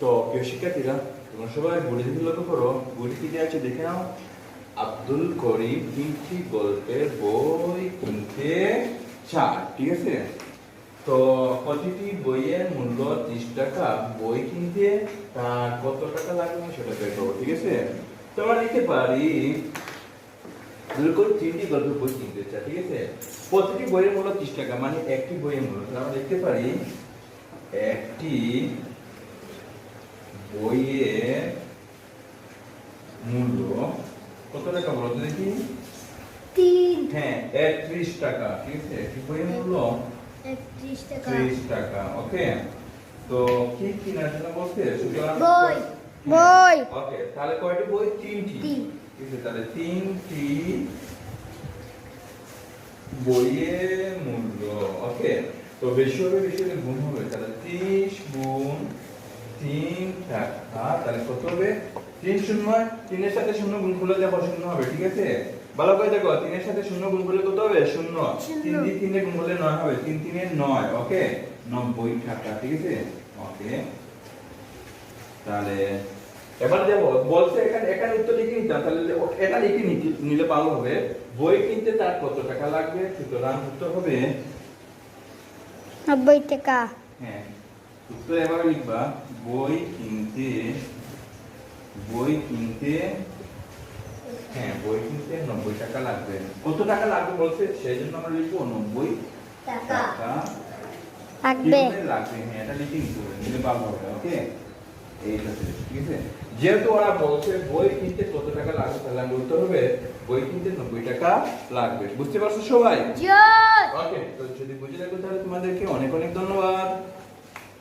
তো প্রিয় শিক্ষার্থীরা, তোমরা সবাই দিতে লক্ষ্য করো, বইটি কি দেওয়া আছে দেখে নাও। আব্দুল করিম তিনটি গল্পের বই কিনতে চায়, ঠিক আছে? তো প্রতিটি বইয়ের মূল্য ত্রিশ টাকা। বই কিনতে তার কত টাকা লাগবে সেটা বের করব, ঠিক আছে? তো আমরা লিখতে পারি তিনটি গল্পের বই কিনতে চায়, ঠিক আছে? প্রতিটি বইয়ের মূল্য ত্রিশ টাকা মানে একটি বইয়ের মূল্য। আমরা লিখতে পারি, একটি বইয়ের মূল্য কত টাকা বলো তো দেখি? তিন। হ্যাঁ একত্রিশ টাকা ঠিক আছে? একটি বইয়ের মূল্য? একত্রিশ টাকা। ত্রিশ টাকা ওকে। তো কি কেনার জন্য বলতে? বই। বই। ওকে তাহলে কয়টি বই? তিনটি। ঠিক আছে তাহলে তিনটি বইয়ের মূল্য ওকে। তো বেশি হবে বেশি হলে গুণ হবে। তাহলে ত্রিশ গুণ তিন টাকা তাহলে কত হবে? তিন শূন্য তিনের সাথে শূন্য গুণ করলে দেখো শূন্য হবে ঠিক আছে? ভালো করে দেখো তিনের সাথে শূন্য গুণ করলে কত হবে? শূন্য। শূন্য। তিন দিয়ে তিনে গুণ করলে নয় হবে তিন তিনে নয় ওকে? নব্বই টাকা ঠিক আছে? ওকে। তাহলে এবার দেখো বলছে এখানে এখানে উত্তর লিখে নিতাম তাহলে এটা লিখে নিতে- নিলে ভালো হবে। বই কিনতে তার কত টাকা লাগবে? সুতরাং উত্তর হবে নব্বই টাকা। হ্যাঁ। উত্তর এবার লিখবা বই কিনতে বই কিনতে হ্যাঁ বই কিনতে নব্বই টাকা লাগবে। কত টাকা লাগবে বলছে? সেই জন্য আমরা লিখব নব্বই টাকা। লাগবে। লাগবে। হ্যাঁ এটা লিখে নিতে হবে নিলে ভালো হবে ওকে? এইটা ঠিক আছে? যেহেতু ওরা বলছে বই কিনতে কত টাকা লাগবে তাহলে আমার উত্তর হবে বই কিনতে নব্বই টাকা লাগবে। বুঝতে পারছ সবাই? ওকে তো যদি বুঝে থাকো তাহলে তোমাদেরকে অনেক অনেক ধন্যবাদ।